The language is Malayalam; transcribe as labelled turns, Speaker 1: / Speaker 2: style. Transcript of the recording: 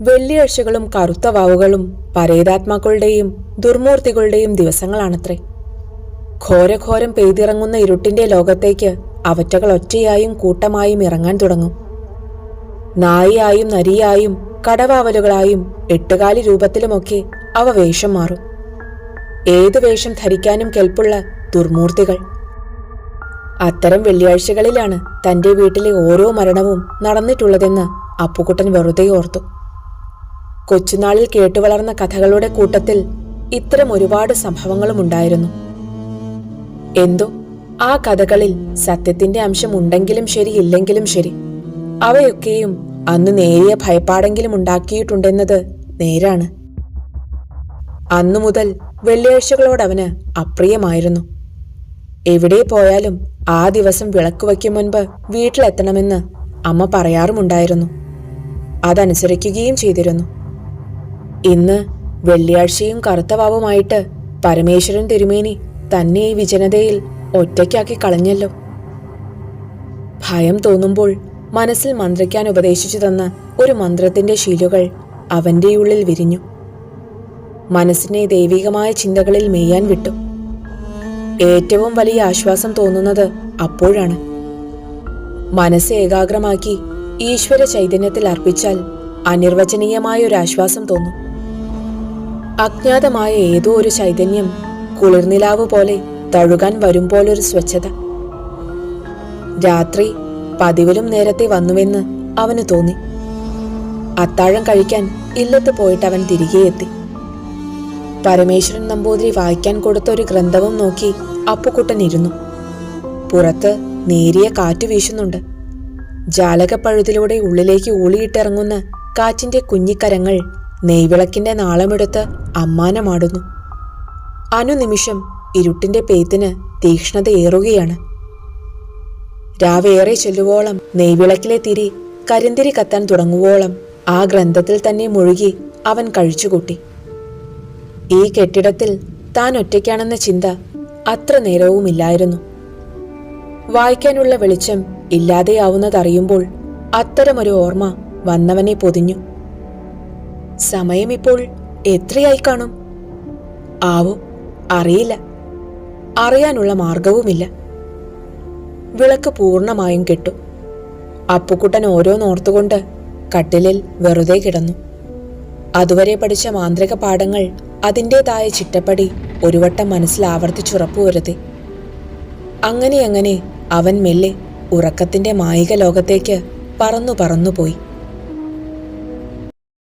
Speaker 1: വെള്ളിയാഴ്ചകളും കറുത്ത വാവുകളും പരേതാത്മാക്കളുടെയും ദുർമൂർത്തികളുടെയും ദിവസങ്ങളാണത്രേ. ഘോരഘോരം പെയ്തിറങ്ങുന്ന ഇരുട്ടിന്റെ ലോകത്തേക്ക് അവറ്റകൾ ഒറ്റയായും കൂട്ടമായും ഇറങ്ങാൻ തുടങ്ങും. നായിയായും നരിയായും കടവാവലുകളായും എട്ടുകാലി രൂപത്തിലുമൊക്കെ അവ വേഷം മാറും. ഏത് വേഷം ധരിക്കാനും കെൽപ്പുള്ള ദുർമൂർത്തികൾ. അത്തരം വെള്ളിയാഴ്ചകളിലാണ് തന്റെ വീട്ടിലെ ഓരോ മരണവും നടന്നിട്ടുള്ളതെന്ന് അപ്പുക്കുട്ടൻ വെറുതെ ഓർത്തു. കൊച്ചുനാളിൽ കേട്ടുവളർന്ന കഥകളുടെ കൂട്ടത്തിൽ ഇത്തരം ഒരുപാട് സംഭവങ്ങളും ഉണ്ടായിരുന്നു എന്തോ? ആ കഥകളിൽ സത്യത്തിന്റെ അംശം ഉണ്ടെങ്കിലും ശരി ഇല്ലെങ്കിലും ശരി. അവയൊക്കെയും അന്ന് നേരിയ ഭയപ്പാടെങ്കിലും ഉണ്ടാക്കിയിട്ടുണ്ടെന്നത് നേരാണ്. അന്നു മുതൽ വെള്ളിയാഴ്ചകളോടവന് അപ്രിയമായിരുന്നു. എവിടെ പോയാലും ആ ദിവസം വിളക്ക് വയ്ക്കും മുൻപ് വീട്ടിലെത്തണമെന്ന് അമ്മ പറയാറുമുണ്ടായിരുന്നു. അതനുസരിക്കുകയും ചെയ്തിരുന്നു. ഇന്ന് വെള്ളിയാഴ്ചയും കറുത്തവാവുമായിട്ട് പരമേശ്വരൻ തിരുമേനി തന്നെ ഈ വിജനതയിൽ ഒറ്റയ്ക്കാക്കി കളഞ്ഞല്ലോ. ഭയം തോന്നുമ്പോൾ മനസ്സിൽ മന്ത്രിക്കാൻ ഉപദേശിച്ചു തന്ന ഒരു മന്ത്രത്തിന്റെ ശീലുകൾ അവന്റെ ഉള്ളിൽ വിരിഞ്ഞു. മനസ്സിനെ ദൈവികമായ ചിന്തകളിൽ മെയ്യാൻ വിട്ടു. ഏറ്റവും വലിയ ആശ്വാസം തോന്നുന്നത് അപ്പോഴാണ്. മനസ്സ് ഏകാഗ്രമാക്കി ഈശ്വര ചൈതന്യത്തിൽ അർപ്പിച്ചാൽ അനിർവചനീയമായ ഒരു ആശ്വാസം തോന്നും. അജ്ഞാതമായ ഏതോ ഒരു ചൈതന്യം കുളിർനിലാവ് പോലെ തഴുകാൻ വരും പോലൊരു സ്വച്ഛത. രാത്രി പതിവിലും നേരത്തെ വന്നുവെന്ന് അവന് തോന്നി. അത്താഴം കഴിക്കാൻ ഇല്ലത്ത് പോയിട്ട് അവൻ തിരികെ എത്തി. പരമേശ്വരൻ നമ്പൂതിരി വായിക്കാൻ കൊടുത്ത ഒരു ഗ്രന്ഥവും നോക്കി അപ്പുക്കുട്ടൻ ഇരുന്നു. പുറത്ത് നേരിയ കാറ്റ് വീശുന്നുണ്ട്. ജാലകപ്പഴുതിലൂടെ ഉള്ളിലേക്ക് ഊളിയിട്ടിറങ്ങുന്ന കാറ്റിന്റെ കുഞ്ഞിക്കരങ്ങൾ നെയ്വിളക്കിന്റെ നാളമെടുത്ത് അമ്മാനമാടുന്നു. അനുനിമിഷം ഇരുട്ടിന്റെ പേത്തിന് തീക്ഷ്ണതയേറുകയാണ് രാവേറെ ചെല്ലുവോളം നെയ്വിളക്കിലെ തിരി കരിന്തിരി കത്താൻ തുടങ്ങുവോളം ആ ഗ്രന്ഥത്തിൽ തന്നെ മുഴുകി അവൻ കഴിച്ചുകൂട്ടി. ഈ കെട്ടിടത്തിൽ താൻ ഒറ്റയ്ക്കാണെന്ന ചിന്ത അത്ര നേരവുമില്ലായിരുന്നു. വായിക്കാനുള്ള വെളിച്ചം ഇല്ലാതെയാവുന്നതറിയുമ്പോൾ അത്തരമൊരു ഓർമ്മ വന്നവനെ പൊതിഞ്ഞു. സമയം ഇപ്പോൾ എത്രയായി കാണും? ആവോ അറിയില്ല. അറിയാനുള്ള മാർഗവുമില്ല വിളക്ക് പൂർണമായും കെട്ടു. അപ്പുക്കുട്ടൻ ഓരോന്നോർത്തുകൊണ്ട് കട്ടിലിൽ വെറുതെ കിടന്നു. അതുവരെ പഠിച്ച മാന്ത്രിക പാഠങ്ങൾ അതിന്റെതായ ചിട്ടപ്പടി ഒരുവട്ടം മനസ്സിൽ ആവർത്തിച്ചുറപ്പുവരുത്തി അങ്ങനെ അങ്ങനെ അവൻ മെല്ലെ ഉറക്കത്തിന്റെ മായിക ലോകത്തേക്ക് പറന്നു പറന്നുപോയി